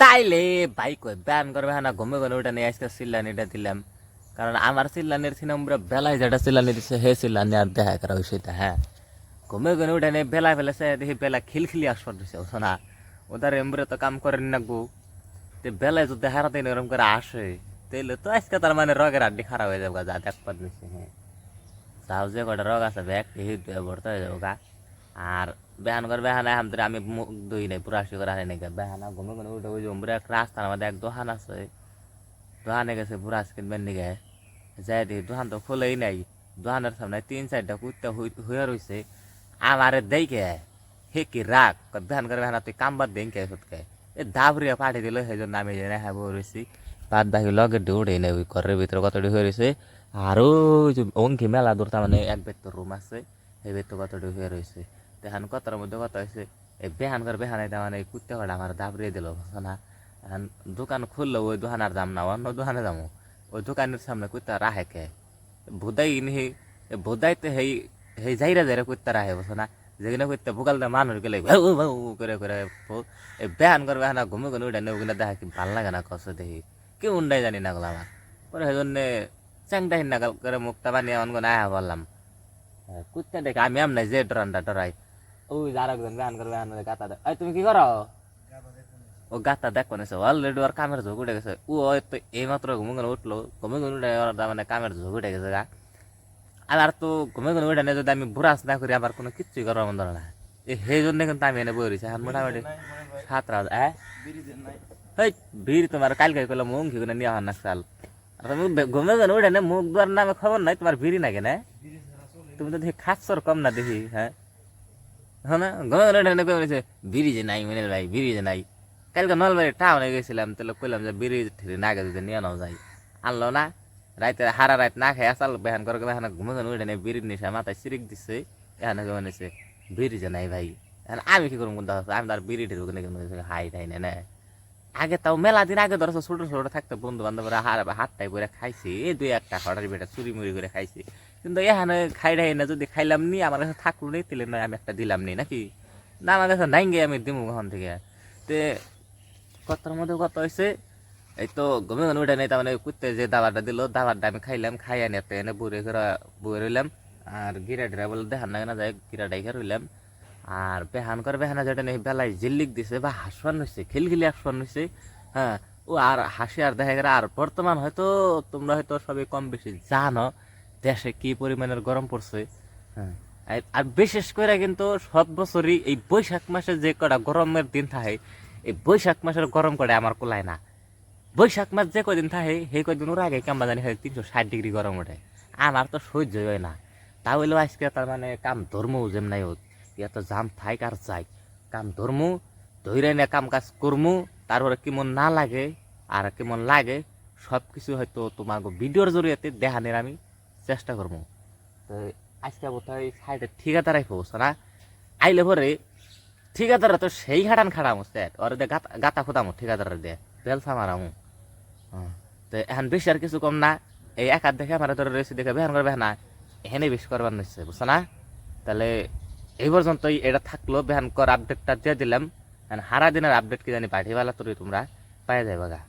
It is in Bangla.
তাইলে ভাই কই ব্যান করবে হ্যাঁ না? ঘুমে ঘুমে ওটা নিয়ে আজকে চিল্লানিটা দিলাম। কারণ আমার চিল্লানির সিনেমা বেলায় যেটা চিল্লানি দিচ্ছে হে চিল্লানি আর দেখা করা সেটা হ্যাঁ। ঘুমে ঘুমে ওটা নিয়ে বেলা ফেলেছে দেখি বেলা খিলখিলি আসবার দিছে বুঝছ না ওদের এমবরে তো কাম করেন না গো। তে বেলায় যদি হারাতে এরকম করে আসে, তাইলে তো আজকে তার মানে রগের আড্ডি খারাপ হয়ে যাবে যা দেখবার দিচ্ছে হ্যাঁ। তাও যে কটা রোগ আছে ব্যাগ ভর্তি হয়ে যাব গা আর বেহান করে বেহানা আমাদের আমি মুখ দই নাই পুরা আসি করে আনি নাকি বেহানা ঘুমে ঘুমে উঠে ওই জম্বুরে এক রাস্তার মধ্যে এক দোকান আছে দোকানে গেছে পুরা কিনবেন নিগে যাই দেখি দোকান তো খোলেই নাই দোকানের সামনে তিন চারটা কুত্তা হয়ে রয়েছে আমারে দেখে হে কি রাগ বেহান করে বেহানা তুই কাম বাদ দেন কে সুতকে এ দাবরিয়া পাঠিয়ে দিল সেই জন্য আমি জেনে হ্যাঁ রয়েছি বাদ বাকি লগে দৌড়ে নেই ওই ঘরের ভিতরে কতটি হয়ে রয়েছে আর ওই যে অঙ্কি মেলা দূর তার মানে এক বেত্তর রুম আছে এই বেত্তর কতটি হয়ে রয়েছে দেখান কতটার মধ্যে কত হয়েছে এই বেহান করে বেহানাই তার মানে কুত্তে কটা আমার দাবড়িয়ে দিল না? এখন দোকান খুললো ওই দোকানের দাম না অন্য দোকানে যাব ওই দোকানের সামনে কুত্তা রাহে কে। ভুদাই নিহি ভুদাইতে হেই হেই যাইরা যাইরা কুত্তা রাহে বুঝছ না? যেখানে কুত্তা ভোকাল দেয় মানুষ গেলে করে করে এই বেহান করে বেহানা ঘুমে ঘুমে উঠে ওগুলো দেখা কি ভালো লাগে না কষ্ট দেখি। কি উন্ডাই জানি না গেলাম আমার পরে সেই জন্যে চ্যাংটা হিন্না করে মুখটা বানিয়ে করে আয়া বললাম কুত্তা দেখে আমি এমন যে ডরানটা ডরাই ওই আর একজন বেহান করে বেহান গাতা এই তুমি কি করো? ও গাতা দেখ কোন অলরেডি ওর কামের ঝোঁক উঠে গেছে। ও তো এই মাত্র ঘুমে ঘুমে উঠল ঘুমে ঘুমে উঠে ওর মানে কামের ঝোঁক উঠে গেছে গা। আর তো ঘুমে ঘুমে উঠে না যদি আমি বুড়াস না করি আমার কোনো কিচ্ছুই করার মন ধরে না। সেই জন্য কিন্তু আমি এনে বই রয়েছি। এখন মোটামুটি সাত রাত হ্যাঁ। হেই ভিড় তোমার কালকে করলাম মুখ ঘি করে নিয়ে হন না সাল আর তুমি ঘুমে ঘুমে উঠে না মুখ দুয়ার নামে খবর নাই তোমার ভিড়ি না? কেন তুমি তো দেখি খাচ্ছর কম না দেখি হ্যাঁ? হ্যাঁ না? ঘুমে ঘুমে উঠে না কমেছে নাই মিনেল ভাই যে নাই। কালকে নলবাড়ি টাউনে গেছিলাম তাহলে কইলাম যে, বিড়ি ঠিরি না গেছে নিয়ে নাও যাই। আনলো না, রাইতে হারা রাত না খাই আসাল বেহান করে বেহান ঘুমে ঘুমে উঠে নেই বিড়ির নিশা মাথায় সিরিক দিচ্ছে এখানে কেমন বিড়ি নাই ভাই। আমি কি করব আমি তার বিড়ি ঠেরু কিনে হাই না না। আগে তাও মেলা দিন আগে ধরো ছোট ছোট থাকতো বন্ধু বান্ধবরা হার হাতটাই করে খাইছি, এই দুই একটা হঠাৎ বেটা চুরি মুড়ি করে খাইছি। কিন্তু এখানে খাই ঠাই না, যদি খাইলাম নি, আমার কাছে থাকল নেই তাহলে নয় আমি একটা দিলাম নি, নাকি? না, আমার কাছে নাই গে, আমি দিমু ওখান থেকে। তে কতর মধ্যে কত হয়েছে এই তো গমে ঘুমে উঠে নেই, তার মানে কুত্তে যে দাবারটা দিল, দাবারটা আমি খাইলাম, খাই আনি একটা, এনে বুড়ে করে বুয়ে রইলাম, আর গিরা টিরা বলে দেখান না যায়, গিরা ডাইখা রইলাম। আর বেহান করে বেহানা যেটা নেই, বেলায় জিল্লিক দিছে, বা হাসপান হয়েছে খিলখিলি হাসপান হয়েছে হ্যাঁ ও আর হাসি আর দেখা গেলে, আর বর্তমান হয়তো তোমরা হয়তো সবাই কম বেশি জানো দেশে কি পরিমাণের গরম পড়ছে? হ্যাঁ। আর- বিশেষ করে কিন্তু সব বছরই এই বৈশাখ মাসে যে কটা গরমের দিন থাকে এই বৈশাখ মাসের গরম কটা আমার কোলায় না। বৈশাখ মাস যে কদিন থাকে সেই কদিন ওর আগে কেমন জানি হয় তিনশো ষাট ডিগ্রি গরম ওঠে। আমার তো সহ্য হয় না। তা হইলেও আজকে তার মানে কাম ধর্ম যেম নাই হোক। এত জাম থাইক আর যাই কাম ধর্ম ধৈরে না কাম কাজ করমু তারপরে কেমন না লাগে আর কেমন লাগে সব কিছু হয়তো তোমার ভিডিওর জরিয়াতে দেখানোর আমি চেষ্টা করব তো আজকে বোধহয় সাইডে ঠিকাদার রাখব না। আইলে পরে ঠিকাদার তো সেই খাটান খাটামো স্যার। ওরে দে গাতা খুদামো ঠিকাদার দে। বেলসা মারামো। হ্যাঁ, তো এখন বেশি আর কিছু কম না। এই এক হাত দেখে আমার তোর রয়েছে দেখে বেহান করবে না। এখানে বেশি করবার নিচ্ছে বুঝছ না? তাহলে এই পর্যন্তই এটা থাকল। বেহান কর আপডেটটা দিয়ে দিলাম। হারা দিনের আপডেট কি জানি পাঠিয়ে তোর তোমরা। পাই যাবে গা।